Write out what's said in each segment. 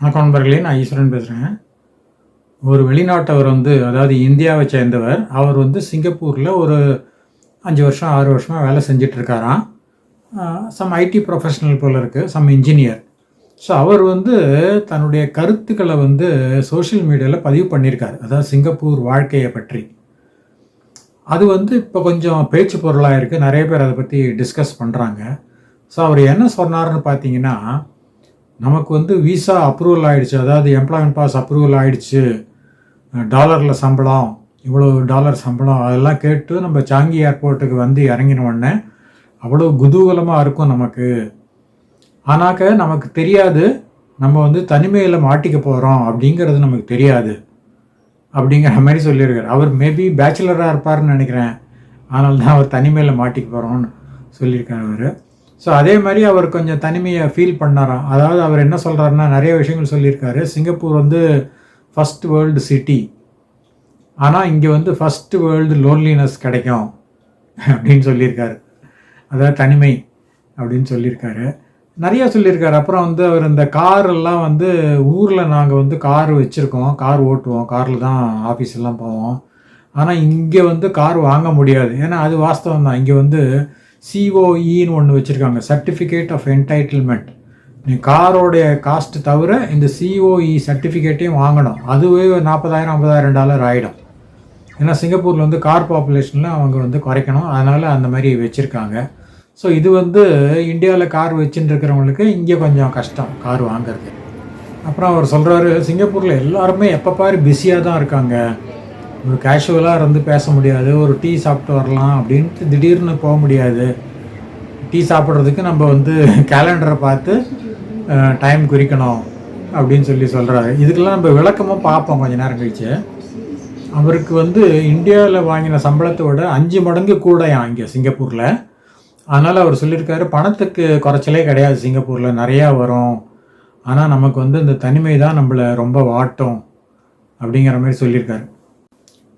வணக்கம் நண்பர்களே நான் ஈஸ்வரன் பேசுகிறேன் ஒரு வெளிநாட்டவர் வந்து அதாவது இந்தியாவை சேர்ந்தவர் அவர் வந்து சிங்கப்பூரில் ஒரு அஞ்சு வருஷம் ஆறு வருஷமாக வேலை செஞ்சிட்ருக்காராம். சம் ஐடி ப்ரொஃபஷனல் போல் இருக்குது சம் இன்ஜினியர் ஸோ அவர் வந்து தன்னுடைய கருத்துக்களை வந்து சோஷியல் மீடியாவில் பதிவு பண்ணியிருக்காரு அதாவது சிங்கப்பூர் வாழ்க்கையை பற்றி. அது வந்து இப்போ கொஞ்சம் பேச்சு பொருளாக இருக்குது நிறைய பேர் அதை பற்றி டிஸ்கஸ் பண்ணுறாங்க ஸோ அவர் என்ன சொன்னார்னு பார்த்தீங்கன்னா நமக்கு வந்து விசா அப்ரூவல் ஆகிடுச்சு அதாவது எம்ப்ளாய்மெண்ட் பாஸ் அப்ரூவல் ஆகிடுச்சு டாலரில் சம்பளம் இவ்வளோ டாலர் சம்பளம் அதெல்லாம் கேட்டு நம்ம சாங்கி ஏர்போர்ட்டுக்கு வந்து இறங்கின உடனே அவ்வளோ குதூகலமாக இருக்கும் நமக்கு. ஆனாக்க நமக்கு தெரியாது நம்ம வந்து தனிமையில் மாட்டிக்க போகிறோம் அப்படிங்கிறது நமக்கு தெரியாது. அப்படிங்கிற மாதிரி சொல்லியிருக்காரு. அவர் மேபி பேச்சுலராக இருப்பார்னு நினைக்கிறேன். ஆனால் தான் அவர் தனிமையில் மாட்டிக்க போகிறோம்னு சொல்லியிருக்காரு அவர். ஸோ அதே மாதிரி அவர் கொஞ்சம் தனிமையை ஃபீல் பண்ணாராம். அதாவது அவர் என்ன சொல்கிறாருன்னா நிறைய விஷயங்கள் சொல்லியிருக்காரு. சிங்கப்பூர் வந்து ஃபஸ்ட் வேர்ல்டு சிட்டி ஆனால் இங்கே வந்து ஃபஸ்ட்டு வேர்ல்டு லோன்லினஸ் கிடைக்கும் அப்படின்னு சொல்லியிருக்காரு. அதாவது தனிமை அப்படின்னு சொல்லியிருக்காரு. நிறையா சொல்லியிருக்காரு. அப்புறம் வந்து அவர் இந்த கார் எல்லாம் வந்து ஊரில் நாங்கள் வந்து கார் வச்சுருக்கோம். கார் ஓட்டுவோம். காரில் தான் ஆஃபீஸ் எல்லாம் போவோம். ஆனால் இங்கே வந்து கார் வாங்க முடியாது. ஏன்னா அது வாஸ்தவம் தான் இங்கே வந்து சிஓஇன்னு ஒன்று வச்சுருக்காங்க. சர்டிஃபிகேட் ஆஃப் என்டைட்டில்மெண்ட் நீ காரோடைய காஸ்ட் தவிர இந்த சிஓஇ சர்டிஃபிகேட்டையும் வாங்கணும். அதுவே நாற்பதாயிரம் ஐம்பதாயிரம் டாலர் ஆகிடும் ஏன்னா சிங்கப்பூரில் வந்து கார் பாப்புலேஷனில் அவங்க வந்து குறைக்கணும். அதனால் அந்த மாதிரி வச்சுருக்காங்க. ஸோ இது வந்து இந்தியாவில் கார் வச்சுட்டு இருக்கிறவங்களுக்கு இங்கே கொஞ்சம் கஷ்டம் கார் வாங்குறது. அப்புறம் அவர் சொல்கிறாரு சிங்கப்பூரில் எல்லாருமே எப்போ பாரு பிஸியாக தான் இருக்காங்க. ஒரு கேஷுவலாக இருந்து பேச முடியாது. ஒரு டீ சாப்பிட்டு வரலாம் அப்படின்ட்டு திடீர்னு போக முடியாது. டீ சாப்பிட்றதுக்கு நம்ம வந்து கேலண்டரை பார்த்து டைம் குறிக்கணும் அப்படின்னு சொல்லி சொல்கிறாரு இதுக்கெல்லாம் நம்ம விளக்கமாக பார்ப்போம் கொஞ்ச நேரம் கழிச்சு. அவருக்கு வந்து இந்தியாவில் வாங்கின சம்பளத்தை விட அஞ்சு மடங்கு கூடயாம் இங்கே சிங்கப்பூரில்? அதனால் அவர் சொல்லியிருக்காரு பணத்துக்கு குறைச்சலே கிடையாது சிங்கப்பூரில். நிறையா வரும். ஆனால் நமக்கு வந்து இந்த தனிமை தான் நம்மளை ரொம்ப வாட்டும். அப்படிங்கிற மாதிரி சொல்லியிருக்காரு.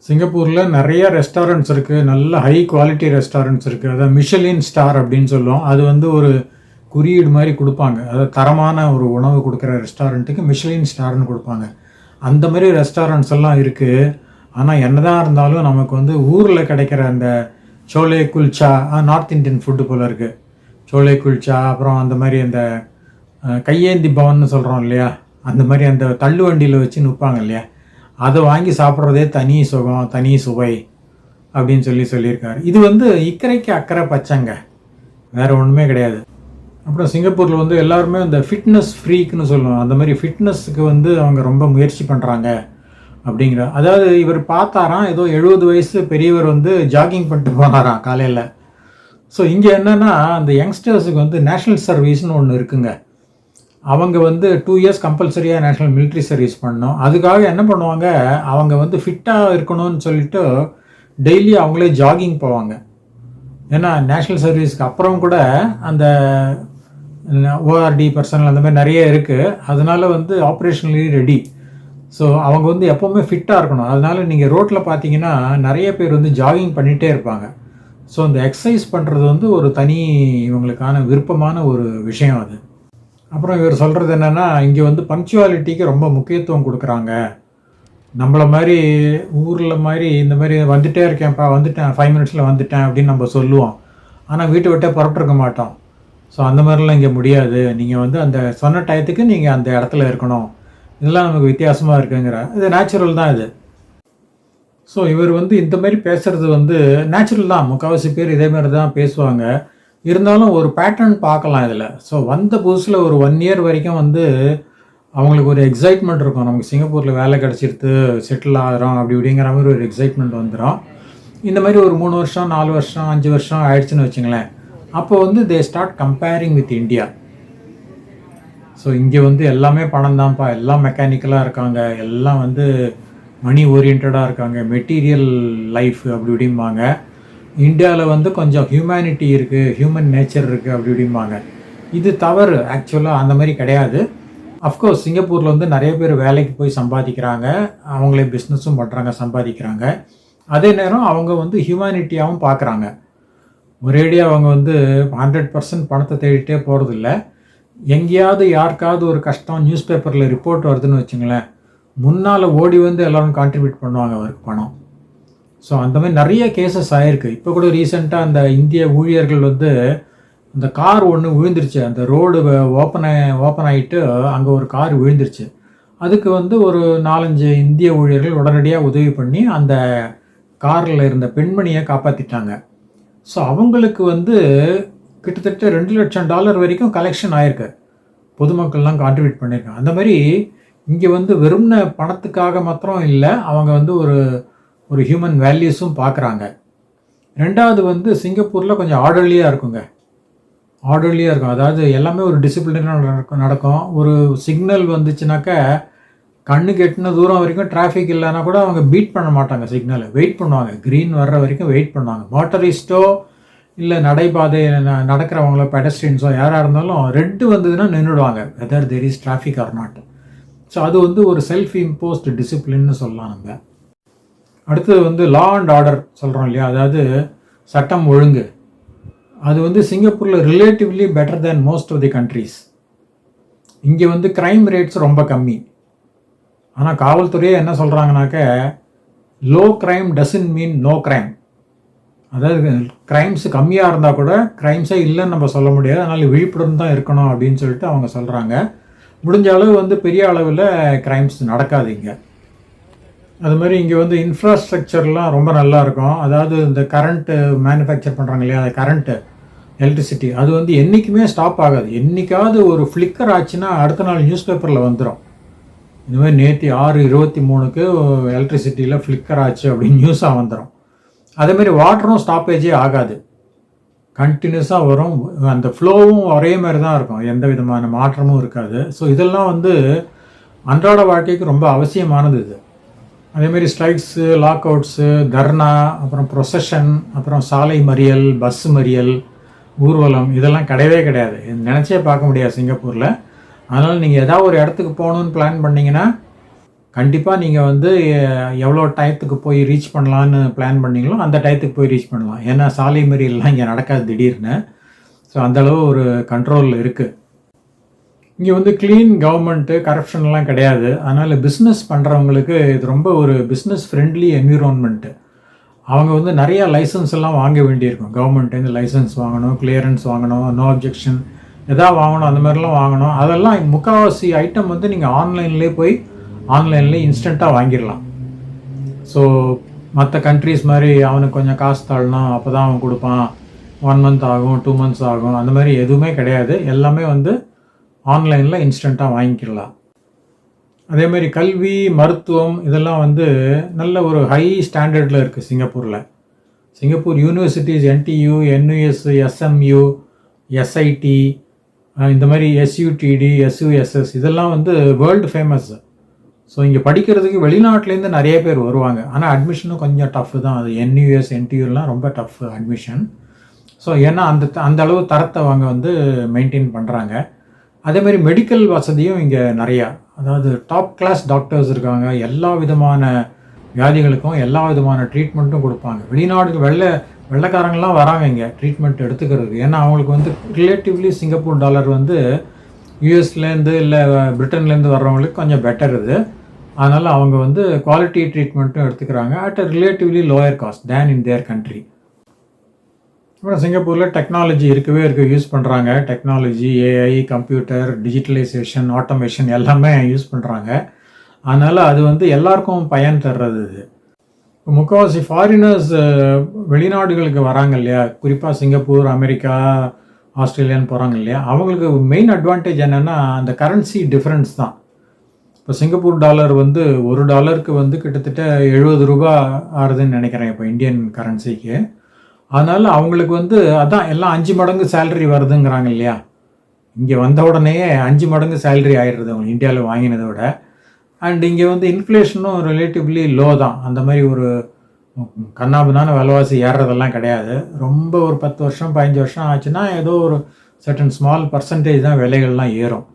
சிங்கப்பூரில் நிறைய ரெஸ்டாரண்ட்ஸ் இருக்குது நல்ல ஹை குவாலிட்டி ரெஸ்டாரண்ட்ஸ் இருக்குது அதான் மிஷலின் ஸ்டார் அப்படின்னு சொல்லுவோம். அது வந்து ஒரு குறியீடு மாதிரி கொடுப்பாங்க. அதாவது தரமான ஒரு உணவு கொடுக்குற ரெஸ்டாரண்ட்டுக்கு மிஷலின் ஸ்டார்னு கொடுப்பாங்க. அந்த மாதிரி ரெஸ்டாரண்ட்ஸ் எல்லாம் இருக்குது ஆனால் என்னதான் இருந்தாலும் நமக்கு வந்து ஊரில் கிடைக்கிற அந்த chole kulcha north Indian food போல் இருக்குது சோலே குல்ச்சா அப்புறம் அந்த மாதிரி அந்த கையேந்தி பவன்னு சொல்கிறோம் இல்லையா? அந்த மாதிரி அந்த தள்ளு வண்டியில் வச்சு நிற்பாங்க இல்லையா? அதை வாங்கி சாப்பிட்றதே தனி சுகம் தனி சுவை அப்படின்னு சொல்லி சொல்லியிருக்காரு. இது வந்து இக்கரைக்கு அக்கறை பச்சைங்க. வேறு ஒன்றுமே கிடையாது. அப்புறம் சிங்கப்பூரில் வந்து எல்லாருமே இந்த ஃபிட்னஸ் ஃப்ரீக்குன்னு சொல்லுவோம் அந்த மாதிரி ஃபிட்னஸுக்கு வந்து அவங்க ரொம்ப முயற்சி பண்ணுறாங்க அப்படிங்கிற அதாவது இவர் பார்த்தாராம் ஏதோ எழுபது வயசு பெரியவர் வந்து ஜாகிங் பண்ணிட்டு போனாராம் காலையில். ஸோ இங்கே என்னென்னா அந்த யங்ஸ்டர்ஸுக்கு வந்து நேஷ்னல் சர்வீஸ்னு ஒன்று இருக்குங்க. அவங்க வந்து டூ இயர்ஸ் கம்பல்சரியாக நேஷ்னல் மிலிட்ரி சர்வீஸ் பண்ணணும். அதுக்காக என்ன பண்ணுவாங்க? அவங்க வந்து ஃபிட்டாக இருக்கணும்னு சொல்லிட்டு டெய்லி அவங்களே ஜாகிங் போவாங்க. ஏன்னா நேஷ்னல் சர்வீஸ்க்கு அப்புறம் கூட அந்த ஓஆர்டி பர்சனல் அந்த மாதிரி நிறைய இருக்குது அதனால வந்து ஆப்ரேஷனலி ரெடி ஸோ அவங்க வந்து எப்போவுமே ஃபிட்டாக இருக்கணும். அதனால நீங்கள் ரோட்டில் பார்த்தீங்கன்னா நிறைய பேர் வந்து ஜாகிங் பண்ணிகிட்டே இருப்பாங்க. ஸோ அந்த எக்ஸசைஸ் பண்ணுறது வந்து ஒரு தனி இவங்களுக்கான விருப்பமான ஒரு விஷயம் அது. அப்புறம் இவர் சொல்கிறது என்னென்னா இங்கே வந்து பங்க்சுவாலிட்டிக்கு ரொம்ப முக்கியத்துவம் கொடுக்குறாங்க. நம்மளை மாதிரி ஊரில் மாதிரி இந்த மாதிரி வந்துட்டே இருக்கேன்ப்பா வந்துட்டேன் ஃபைவ் மினிட்ஸில் வந்துட்டேன் அப்படின்னு நம்ம சொல்லுவோம். ஆனால் வீட்டை விட்டே புறப்பட்டுருக்க மாட்டோம். ஸோ அந்த மாதிரிலாம் இங்கே முடியாது. நீங்கள் வந்து அந்த சொன்ன டயத்துக்கு நீங்கள் அந்த இடத்துல இருக்கணும். இதெல்லாம் நமக்கு வித்தியாசமாக இருக்குங்கிற இது நேச்சுரல் தான் இது. ஸோ இவர் வந்து இந்த மாதிரி பேசுகிறது வந்து நேச்சுரல் தான். முக்கால்வாசி பேர் இதே மாதிரி தான் பேசுவாங்க. இருந்தாலும் ஒரு பேட்டர்ன் பார்க்கலாம் இதில். ஸோ வந்த புதுசில் ஒரு ஒன் இயர் வரைக்கும் வந்து அவங்களுக்கு ஒரு எக்ஸைட்மெண்ட் இருக்கும். நமக்கு சிங்கப்பூரில் வேலை கிடச்சிருத்து செட்டில் ஆகிறோம் அப்படி இப்படிங்கிற மாதிரி ஒரு எக்ஸைட்மெண்ட் வந்துடும் இந்த மாதிரி ஒரு மூணு வருஷம் நாலு வருஷம் அஞ்சு வருஷம் ஆயிடுச்சுன்னு வச்சுங்களேன். அப்போ வந்து they start comparing with India so இங்கே வந்து எல்லாமே பணம் தான்ப்பா. எல்லாம் மெக்கானிக்கலாக இருக்காங்க. எல்லாம் வந்து மணி ஓரியன்டாக இருக்காங்க. மெட்டீரியல் லைஃப் அப்படி இப்படிம்பாங்க. இந்தியாவில் வந்து கொஞ்சம் ஹியூமனிட்டி இருக்குது ஹியூமன் நேச்சர் இருக்குது அப்படி இப்படிம்பாங்க. இது தவறு ஆக்சுவலாக அந்த மாதிரி கிடையாது. அஃப்கோர்ஸ் சிங்கப்பூரில் வந்து நிறைய பேர் வேலைக்கு போய் சம்பாதிக்கிறாங்க அவங்களே பிஸ்னஸும் பண்ணுறாங்க சம்பாதிக்கிறாங்க. அதே நேரம் அவங்க வந்து ஹியூமனிட்டியாகவும் பார்க்குறாங்க ஒரேடியாக அவங்க வந்து ஹண்ட்ரட் பர்சன்ட் பணத்தை தேடிட்டே போகிறதில்ல எங்கேயாவது யாருக்காவது ஒரு கஷ்டம் நியூஸ் பேப்பரில் ரிப்போர்ட் வருதுன்னு வச்சுங்களேன் முன்னால் ஓடி வந்து எல்லோரும் கான்ட்ரிபியூட் பண்ணுவாங்க அவருக்கு பணம். ஸோ அந்த மாதிரி நிறைய கேசஸ் ஆகிருக்கு இப்போ கூட ரீசெண்டாக அந்த இந்திய ஊழியர்கள் வந்து இந்த கார் ஒன்று விழுந்துருச்சு. அந்த ரோடு ஓப்பன் ஓப்பன் ஆகிட்டு அங்கே ஒரு கார் விழுந்துருச்சு. அதுக்கு வந்து ஒரு நாலஞ்சு இந்திய ஊழியர்கள் உடனடியாக உதவி பண்ணி அந்த காரில் இருந்த பெண்மணியை காப்பாற்றிட்டாங்க ஸோ அவங்களுக்கு வந்து கிட்டத்தட்ட ரெண்டு லட்சம் டாலர் வரைக்கும் கலெக்ஷன் ஆயிருக்கு. பொதுமக்கள்லாம் கான்ட்ரிபியூட் பண்ணியிருக்காங்க. அந்த மாதிரி இங்கே வந்து வெறும்ன பணத்துக்காக மாத்திரம் இல்லை அவங்க வந்து ஒரு ஒரு ஹியூமன் வேல்யூஸும் பார்க்குறாங்க. ரெண்டாவது வந்து சிங்கப்பூரில் கொஞ்சம் ஆர்டர்லியாக இருக்குங்க. ஆர்டர்லியாக இருக்கும். அதாவது எல்லாமே ஒரு டிசிப்ளினாக நடக்கும் நடக்கும். ஒரு சிக்னல் வந்துச்சுனாக்கா கண்ணுக்கு எட்டின தூரம் வரைக்கும் டிராஃபிக் இல்லைன்னா கூட அவங்க பீட் பண்ண மாட்டாங்க சிக்னலை வெயிட் பண்ணுவாங்க. க்ரீன் வர்ற வரைக்கும் வெயிட் பண்ணுவாங்க. மோட்டரிஸ்ட்டோ இல்லை நடைபாதை ந- நடக்கிறவங்களோ பெடஸ்ட்ரியன்ஸோ யாராக இருந்தாலும் ரெட்டு வந்ததுன்னா நின்றுடுவாங்க whether there is traffic or not so அது வந்து ஒரு செல்ஃப் இம்போஸ்ட் டிசிப்ளின்னு சொல்லலாம் நம்ம. அடுத்தது வந்து லா அண்ட் ஆர்டர் சொல்கிறோம் இல்லையா? அதாவது சட்டம் ஒழுங்கு. அது வந்து சிங்கப்பூரில் relatively better than most of the countries இங்கே வந்து க்ரைம் ரேட்ஸ் ரொம்ப கம்மி. ஆனால் காவல்துறையே என்ன சொல்கிறாங்கனாக்க low crime doesn't mean no crime அதாவது க்ரைம்ஸ் கம்மியாக இருந்தால் கூட க்ரைம்ஸே இல்லைன்னு நம்ம சொல்ல முடியாது. அதனால் விழிப்புடன் தான் இருக்கணும் அப்படின்னு சொல்லிட்டு அவங்க சொல்கிறாங்க முடிஞ்ச அளவு வந்து பெரிய அளவில் க்ரைம்ஸ் நடக்காது இங்கே. அது மாதிரி இங்கே வந்து இன்ஃப்ராஸ்ட்ரக்சர்லாம் ரொம்ப நல்லா இருக்கும் அதாவது இந்த கரண்ட்டு மேனுஃபேக்சர் பண்ணுறாங்க இல்லையா? அந்த கரண்ட்டு எலக்ட்ரிசிட்டி அது வந்து என்றைக்குமே ஸ்டாப் ஆகாது. என்றைக்காவது ஒரு ஃப்ளிக்கர் ஆச்சுன்னா அடுத்த நாள் நியூஸ் பேப்பரில் வந்துடும் இந்த மாதிரி நேற்று ஆறு இருபத்தி மூணுக்கு எலக்ட்ரிசிட்டியில் ஃப்ளிக்கர் ஆச்சு அப்படின்னு நியூஸாக வந்துடும் அதேமாரி வாட்டரும் ஸ்டாப்பேஜே ஆகாது. கண்டினியூஸாக வரும். அந்த ஃப்ளோவும் ஒரே மாதிரி தான் இருக்கும். எந்த விதமான மாற்றமும் இருக்காது. ஸோ இதெல்லாம் வந்து அன்றாட வாழ்க்கைக்கு ரொம்ப அவசியமானது இது. அதேமாரி ஸ்ட்ரைக்ஸு லாக் அவுட்ஸு தர்ணா அப்புறம் ப்ரொசஷன் அப்புறம் சாலை மறியல் பஸ் மறியல் ஊர்வலம் இதெல்லாம் கிடையவே கிடையாது. நினச்சே பார்க்க முடியாது சிங்கப்பூரில். அதனால் நீங்கள் ஏதாவது ஒரு இடத்துக்கு போகணுன்னு பிளான் பண்ணிங்கன்னா கண்டிப்பாக நீங்கள் வந்து எவ்வளோ டயத்துக்கு போய் ரீச் பண்ணலான்னு பிளான் பண்ணீங்களோ அந்த டயத்துக்கு போய் ரீச் பண்ணலாம். ஏன்னா சாலை மறியல்லாம் இங்கே நடக்காது திடீர்னு. ஸோ அந்தளவு ஒரு கண்ட்ரோல் இருக்குது இங்கே வந்து க்ளீன் கவர்மெண்ட்டு கரப்ஷன்லாம் கிடையாது. அதனால் பிஸ்னஸ் பண்ணுறவங்களுக்கு இது ரொம்ப ஒரு பிஸ்னஸ் ஃப்ரெண்ட்லி என்விரான்மெண்ட்டு அவங்க வந்து நிறையா லைசன்ஸ் எல்லாம் வாங்க வேண்டியிருக்கும். கவர்மெண்ட்டேருந்து லைசன்ஸ் வாங்கணும் கிளியரன்ஸ் வாங்கணும் நோ அப்ஜெக்ஷன் எதாவது வாங்கணும் அந்த மாதிரிலாம் வாங்கணும். அதெல்லாம் முக்கால்வாசி ஐட்டம் வந்து நீங்கள் ஆன்லைன்லேயே போய் ஆன்லைன்லேயே இன்ஸ்டண்ட்டாக வாங்கிடலாம். ஸோ மற்ற கண்ட்ரீஸ் மாதிரி அவனுக்கு கொஞ்சம் காசு தள்ளணும் அப்போ தான் அவன் கொடுப்பான். ஒன் மந்த் ஆகும் டூ மந்த்ஸ் ஆகும். அந்த மாதிரி எதுவுமே கிடையாது. எல்லாமே வந்து ஆன்லைனில் இன்ஸ்டண்ட்டாக வாங்கிக்கலாம். அதேமாரி கல்வி மருத்துவம் இதெல்லாம் வந்து நல்ல ஒரு ஹை ஸ்டாண்டர்டில் இருக்குது சிங்கப்பூரில். Singapore universities NTU NUS SMU SIT இந்த மாதிரி எஸ்யூடிடி எஸ்யூஎஸ்எஸ் இதெல்லாம் வந்து வேர்ல்டு ஃபேமஸ் ஸோ இங்கே படிக்கிறதுக்கு வெளிநாட்டிலேருந்து நிறைய பேர் வருவாங்க. ஆனால் அட்மிஷனும் கொஞ்சம் டஃப் தான். அது என்யூஎஸ் என்டியூலாம் ரொம்ப டஃப் அட்மிஷன் ஸோ ஏன்னா அந்த அந்த அளவு தரத்தை அவங்க வந்து மெயின்டைன் பண்ணுறாங்க அதே மாதிரி மெடிக்கல் வசதியும் இங்கே நிறையா. அதாவது டாப் கிளாஸ் டாக்டர்ஸ் இருக்காங்க. எல்லா விதமான வியாதிகளுக்கும் எல்லா விதமான ட்ரீட்மெண்ட்டும் கொடுப்பாங்க. வெளிநாடு வெள்ளை வெள்ளைக்காரங்களாம் வராங்க இங்கே ட்ரீட்மெண்ட் எடுத்துக்கிறதுக்கு. ஏன்னா அவங்களுக்கு வந்து ரிலேட்டிவ்லி சிங்கப்பூர் டாலர் வந்து யூஎஸ்லேருந்து இல்லை பிரிட்டன்லேருந்து வர்றவங்களுக்கு கொஞ்சம் பெட்டர் இது. அதனால் அவங்க வந்து குவாலிட்டி ட்ரீட்மெண்ட்டும் எடுத்துக்கிறாங்க at a relatively lower cost than in their country அப்புறம் சிங்கப்பூரில் டெக்னாலஜி இருக்கவே இருக்குது யூஸ் பண்ணுறாங்க technology AI computer digitalisation automation எல்லாமே யூஸ் பண்ணுறாங்க அதனால் அது வந்து எல்லாருக்கும் பயன் தர்றது இது. இப்போ முக்கால்வாசி ஃபாரினர்ஸ் வெளிநாடுகளுக்கு வராங்க இல்லையா? குறிப்பாக சிங்கப்பூர் அமெரிக்கா ஆஸ்திரேலியான்னு போகிறாங்க இல்லையா? அவங்களுக்கு மெயின் அட்வான்டேஜ் என்னென்னா அந்த கரன்சி டிஃப்ரென்ஸ் தான். இப்போ சிங்கப்பூர் டாலர் வந்து ஒரு டாலருக்கு வந்து கிட்டத்தட்ட எழுபது ரூபா ஆறுதுன்னு நினைக்கிறேன் இப்போ இந்தியன் கரன்சிக்கு அதனால் அவங்களுக்கு வந்து அதான் எல்லாம் அஞ்சு மடங்கு சேலரி வருதுங்கிறாங்க இல்லையா? இங்கே வந்த உடனேயே அஞ்சு மடங்கு சேலரி ஆகிடுறது அவங்க இந்தியாவில் வாங்கினதை விட. அண்ட் இங்கே வந்து இன்ஃப்ளேஷனும் ரிலேட்டிவ்லி லோ தான். அந்த மாதிரி ஒரு கண்ணாபுனான விலைவாசி ஏறுறதெல்லாம் கிடையாது. ரொம்ப ஒரு பத்து வருஷம் பதினஞ்சு வருஷம் ஆச்சுன்னா ஏதோ ஒரு சர்டன் ஸ்மால் பர்சன்டேஜ் தான் விலைகள்லாம் ஏறும்.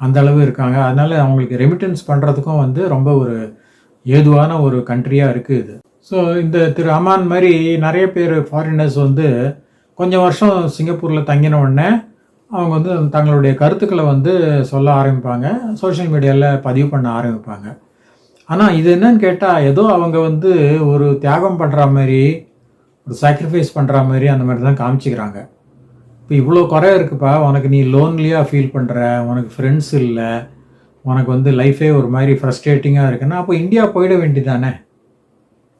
அந்த அளவு இருக்காங்க. அதனால அவங்களுக்கு ரெமிட்டன்ஸ் பண்ணுறதுக்கும் வந்து ரொம்ப ஒரு ஏதுவான ஒரு கண்ட்ரியாக இருக்குது இது. ஸோ இந்த திரு அமான் மாதிரி நிறைய பேர் ஃபாரினர்ஸ் வந்து கொஞ்சம் வருஷம் சிங்கப்பூரில் தங்கின உடனே அவங்க வந்து தங்களுடைய கருத்துக்களை வந்து சொல்ல ஆரம்பிப்பாங்க. சோஷியல் மீடியாவில் பதிவு பண்ண ஆரம்பிப்பாங்க. ஆனால் இது என்னன்னு கேட்டால் ஏதோ அவங்க வந்து ஒரு தியாகம் பண்ணுற மாதிரி ஒரு சாக்ரிஃபைஸ் பண்ணுற மாதிரி அந்த மாதிரி தான் காமிச்சிக்கிறாங்க. இப்போ இவ்வளோ குறை இருக்குப்பா. உனக்கு நீ லோன்லியாக ஃபீல் பண்ணுற உனக்கு ஃப்ரெண்ட்ஸ் இல்லை. உனக்கு வந்து லைஃபே ஒரு மாதிரி ஃப்ரஸ்ட்ரேட்டிங்காக இருக்குன்னா அப்போ இந்தியா போயிட வேண்டியதானே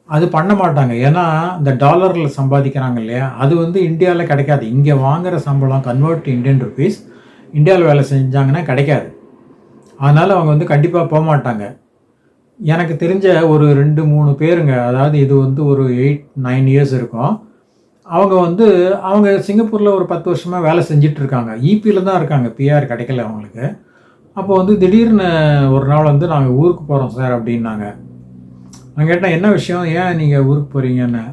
அது பண்ண மாட்டாங்க. ஏன்னா இந்த டாலரில் சம்பாதிக்கிறாங்க இல்லையா? அது வந்து இந்தியாவில் கிடைக்காது. இங்கே வாங்குகிற சம்பளம் கன்வெர்ட் இந்தியன் ருபீஸ் இந்தியாவில் வேலை செஞ்சாங்கன்னா கிடைக்காது. அதனால் அவங்க வந்து கண்டிப்பாக போக மாட்டாங்க. எனக்கு தெரிஞ்ச ஒரு ரெண்டு மூணு பேருங்க அதாவது இது வந்து ஒரு எயிட் நைன் இயர்ஸ் இருக்கும். அவங்க வந்து அவங்க சிங்கப்பூரில் ஒரு பத்து வருஷமாக வேலை செஞ்சிட்ருக்காங்க. ஈபியில் தான் இருக்காங்க. பிஆர் கிடைக்கல அவங்களுக்கு. அப்போ வந்து திடீர்னு ஒரு நாள் வந்து நாங்கள் ஊருக்கு போகிறோம் சார் அப்படின்னாங்க. நான் கேட்டேன் என்ன விஷயம்? ஏன் நீங்கள் ஊருக்கு போகிறீங்கன்னு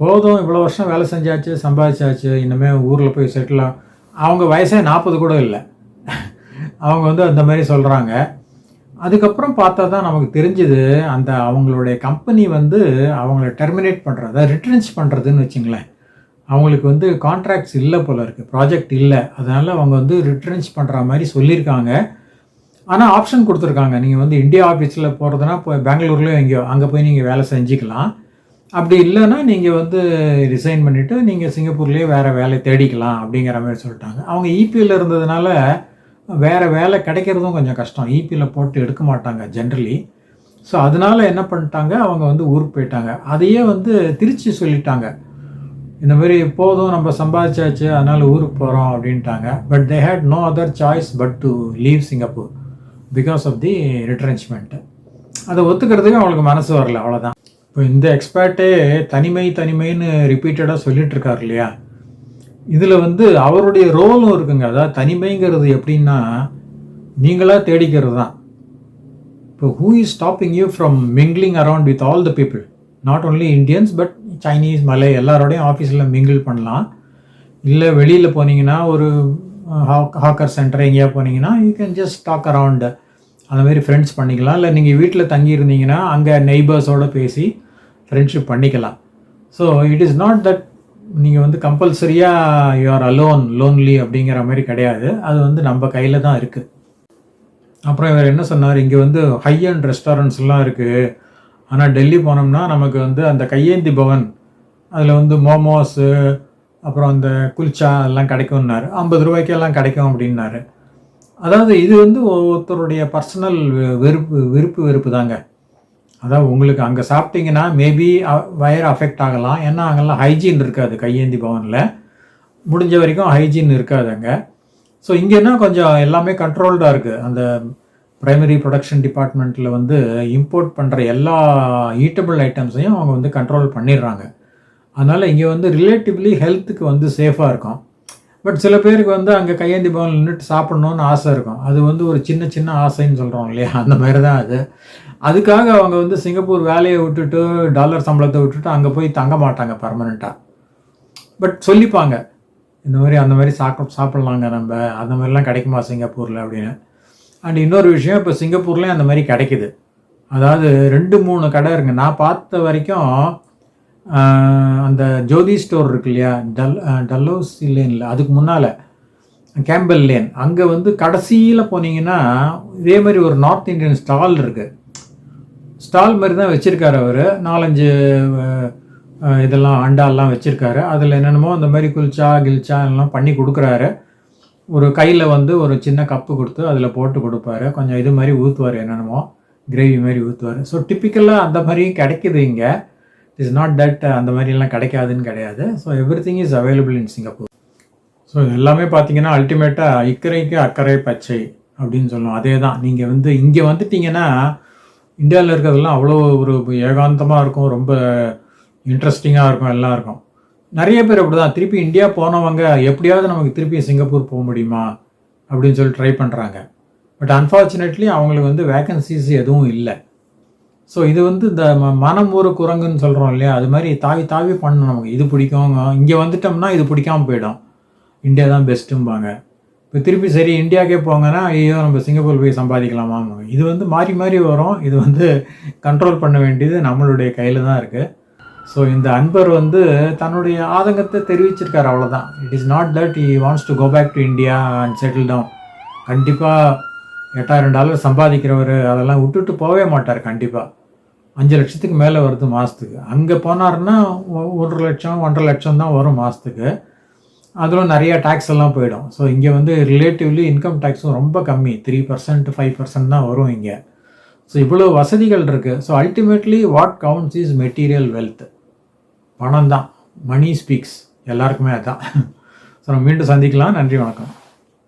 போதும் இவ்வளோ வருஷம் வேலை செஞ்சாச்சு சம்பாதிச்சாச்சு இனிமேல் ஊரில் போய் செட்டில் அவங்க வயசே நாற்பது கூட இல்லை. அவங்க வந்து அந்த மாதிரி சொல்கிறாங்க அதுக்கப்புறம் பார்த்தா தான் நமக்கு தெரிஞ்சுது அந்த அவங்களுடைய கம்பெனி வந்து அவங்கள டெர்மினேட் பண்ணுறத ரிட்டர்ன்ஸ் பண்ணுறதுன்னு வச்சுங்களேன். அவங்களுக்கு வந்து கான்ட்ராக்ட்ஸ் இல்லை போல இருக்குது ப்ராஜெக்ட் இல்லை. அதனால் அவங்க வந்து ரிட்டர்ன்ஸ் பண்ணுற மாதிரி சொல்லியிருக்காங்க. ஆனால் ஆப்ஷன் கொடுத்துருக்காங்க. நீங்கள் வந்து இந்தியா ஆஃபீஸில் போகிறதுனா இப்போ பெங்களூர்லேயோ எங்கேயோ அங்கே போய் நீங்கள் வேலை செஞ்சுக்கலாம். அப்படி இல்லைன்னா நீங்கள் வந்து ரிசைன் பண்ணிவிட்டு நீங்கள் சிங்கப்பூர்லேயே வேறு வேலை தேடிக்கலாம் அப்படிங்கிற மாதிரி சொல்லிட்டாங்க. அவங்க இபியில் இருந்ததுனால வேறு வேலை கிடைக்கிறதும் கொஞ்சம் கஷ்டம். இபியில் போட்டு எடுக்க மாட்டாங்க ஜென்ரலி ஸோ அதனால என்ன பண்ணிட்டாங்க? அவங்க வந்து ஊருக்கு போயிட்டாங்க. அதையே வந்து திருச்சி சொல்லிட்டாங்க. இந்த மாதிரி போதும் நம்ம சம்பாதிச்சாச்சு அதனால் ஊருக்கு போகிறோம் அப்படின்ட்டாங்க. But they had no other choice but to leave Singapore because of the retrenchment அதை ஒத்துக்கிறதுக்கு அவங்களுக்கு மனசு வரல அவ்வளோதான் இப்போ இந்த எக்ஸ்பர்ட்டே தனிமை தனிமைன்னு ரிப்பீட்டடாக சொல்லிட்டு இருக்காரு இல்லையா? இதில் வந்து அவருடைய ரோலும் இருக்குங்க. அதாவது தனிமைங்கிறது எப்படின்னா நீங்களாக தேடிக்கிறது தான் இப்போ who is stopping you from mingling around with all the people not only Indians but Chinese Malay எல்லாரோடையும் ஆஃபீஸில் மிங்கிள் பண்ணலாம். இல்லை வெளியில் போனீங்கன்னா ஒரு ஹாக்கர் சென்டர் எங்கேயா போனீங்கன்னா you can just talk around அந்த மாதிரி ஃப்ரெண்ட்ஸ் பண்ணிக்கலாம். இல்லை நீங்கள் வீட்டில் தங்கியிருந்தீங்கன்னா அங்கே நெய்பர்ஸோடு பேசி ஃப்ரெண்ட்ஷிப் பண்ணிக்கலாம். So it is not that நீங்கள் வந்து கம்பல்சரியாக யூஆர் அலோன் லோன்லி அப்படிங்கிற மாதிரி கிடையாது. அது வந்து நம்ம கையில் தான் இருக்குது அப்புறம் இவர் என்ன சொன்னார்? இங்கே வந்து ஹை அண்ட் ரெஸ்டாரண்ட்ஸ்லாம் இருக்குது ஆனால் டெல்லி போனோம்னா நமக்கு வந்து அந்த கையேந்தி பவன் அதில் வந்து மோமோஸு அப்புறம் அந்த குளிச்சா எல்லாம் கிடைக்கும்னாரு. ஐம்பது ரூபாய்க்கு எல்லாம் கிடைக்கும் அப்படின்னாரு. அதாவது இது வந்து ஒருத்தருடைய பர்சனல் வெறுப்பு விருப்பு வெறுப்பு தாங்க அதாவது உங்களுக்கு அங்கே சாப்பிட்டீங்கன்னா மேபி வயர் அஃபெக்ட் ஆகலாம். ஏன்னா அங்கெல்லாம் ஹைஜீன் இருக்காது கையேந்தி பவனில். முடிஞ்ச வரைக்கும் ஹைஜீன் இருக்காது அங்கே ஸோ இங்கேன்னா கொஞ்சம் எல்லாமே கண்ட்ரோல்டாக இருக்குது அந்த ப்ரைமரி ப்ரொடக்ஷன் டிபார்ட்மெண்ட்டில் வந்து இம்போர்ட் பண்ணுற எல்லா ஈட்டபிள் ஐட்டம்ஸையும் அவங்க வந்து கண்ட்ரோல் பண்ணிடுறாங்க. அதனால் இங்கே வந்து ரிலேட்டிவ்லி ஹெல்த்துக்கு வந்து சேஃபாக இருக்கும். பட் சில பேருக்கு வந்து அங்கே கையேந்தி பவனில் நின்றுட்டு சாப்பிட்ணுன்னு ஆசை இருக்கும். அது வந்து ஒரு சின்ன சின்ன ஆசைன்னு சொல்கிறோம் இல்லையா? அந்த மாதிரி தான் அது. அதுக்காக அவங்க வந்து சிங்கப்பூர் வேலையை விட்டுட்டு டாலர் சம்பளத்தை விட்டுட்டு அங்கே போய் தங்க மாட்டாங்க பர்மனெண்ட்டாக பட் சொல்லிப்பாங்க. இந்த மாதிரி அந்த மாதிரி சாப்பிட சாப்பிட்லாங்க நம்ம. அந்த மாதிரிலாம் கிடைக்குமா சிங்கப்பூரில் அப்படின்னு. அண்ட் இன்னொரு விஷயம் இப்போ சிங்கப்பூர்லேயும் அந்த மாதிரி கிடைக்குது. அதாவது ரெண்டு மூணு கடை இருங்க நான் பார்த்த வரைக்கும் அந்த ஜோதி ஸ்டோர் இருக்கு இல்லையா? டல் டல்லோஸ் லேனில். அதுக்கு முன்னால் கேம்பல் லேன். அங்கே வந்து கடைசியில் போனீங்கன்னா இதே மாதிரி ஒரு நார்த் இந்தியன் ஸ்டால் இருக்குது ஸ்டால் மாதிரி தான் வச்சுருக்காரு அவர். நாலஞ்சு இதெல்லாம் அண்டாலாம் வச்சுருக்காரு. அதில் என்னென்னமோ அந்த மாதிரி குல்ச்சா கில்ச்சா எல்லாம் பண்ணி கொடுக்குறாரு. ஒரு கையில் வந்து ஒரு சின்ன கப்பு கொடுத்து அதில் போட்டு கொடுப்பாரு. கொஞ்சம் இது மாதிரி ஊற்றுவார் என்னென்னமோ. கிரேவி மாதிரி ஊற்றுவார் ஸோ டிப்பிக்கலாக அந்த மாதிரி கிடைக்குது இங்கே. இஸ் நாட் தட் அந்த மாதிரிலாம் கிடைக்காதுன்னு கிடையாது. So everything is available in Singapore so எல்லாமே பார்த்தீங்கன்னா அல்டிமேட்டாக இக்கரைக்கு அக்கறை பச்சை அப்படின்னு சொல்லுவோம். அதே தான். நீங்கள் வந்து இங்கே வந்துட்டீங்கன்னா இந்தியாவில் இருக்கிறதெல்லாம் அவ்வளோ ஒரு ஏகாந்தமாக இருக்கும். ரொம்ப இன்ட்ரெஸ்டிங்காக இருக்கும் எல்லாம் இருக்கும். நிறைய பேர் அப்படி தான் திருப்பி இந்தியா போனவங்க எப்படியாவது நமக்கு திருப்பி சிங்கப்பூர் போக முடியுமா அப்படின்னு சொல்லி ட்ரை பண்ணுறாங்க பட் அன்ஃபார்ச்சுனேட்லி அவங்களுக்கு வந்து வேக்கன்சிஸ் எதுவும் இல்லை. ஸோ இது வந்து இந்த மனம் ஒரு குரங்குன்னு சொல்கிறோம் இல்லையா? அது மாதிரி தாவி தாவி பண்ணணும் நமக்கு. இது பிடிக்கும். இங்கே வந்துட்டோம்னா இது பிடிக்காமல் போயிடும். இந்தியா தான் பெஸ்ட்டும்பாங்க இப்போ திருப்பி சரி இந்தியாவுக்கே போங்கன்னா ஐயோ நம்ம சிங்கப்பூர் போய் சம்பாதிக்கலாமா இது வந்து மாறி மாறி வரும். இது வந்து கண்ட்ரோல் பண்ண வேண்டியது நம்மளுடைய கையில் தான் இருக்குது ஸோ இந்த அன்பர் வந்து தன்னுடைய ஆதங்கத்தை தெரிவிச்சிருக்கார் அவ்வளோதான் it is not that he wants to go back to India and settle down கண்டிப்பாக எட்டாயிரம் டாலர் சம்பாதிக்கிறவர் அதெல்லாம் விட்டுட்டு போகவே மாட்டார் கண்டிப்பாக அஞ்சு லட்சத்துக்கு மேலே வருது மாதத்துக்கு அங்கே போனார்னா ஒரு லட்சம் ஒன்றரை லட்சம் தான் வரும் மாதத்துக்கு அதில் நிறைய டேக்ஸ் எல்லாம் போயிடும். ஸோ இங்கே வந்து ரிலேட்டிவ்லி இன்கம் டேக்ஸும் ரொம்ப கம்மி. த்ரீ பர்சன்ட் ஃபைவ் பர்சன்ட் தான் வரும் இங்கே. ஸோ இவ்வளோ வசதிகள் இருக்குது so ultimately what counts is material wealth பணம் தான். மணி ஸ்பீக்ஸ் எல்லாருக்குமே அதான். ஸோ நம்ம மீண்டும் சந்திக்கலாம். நன்றி வணக்கம்.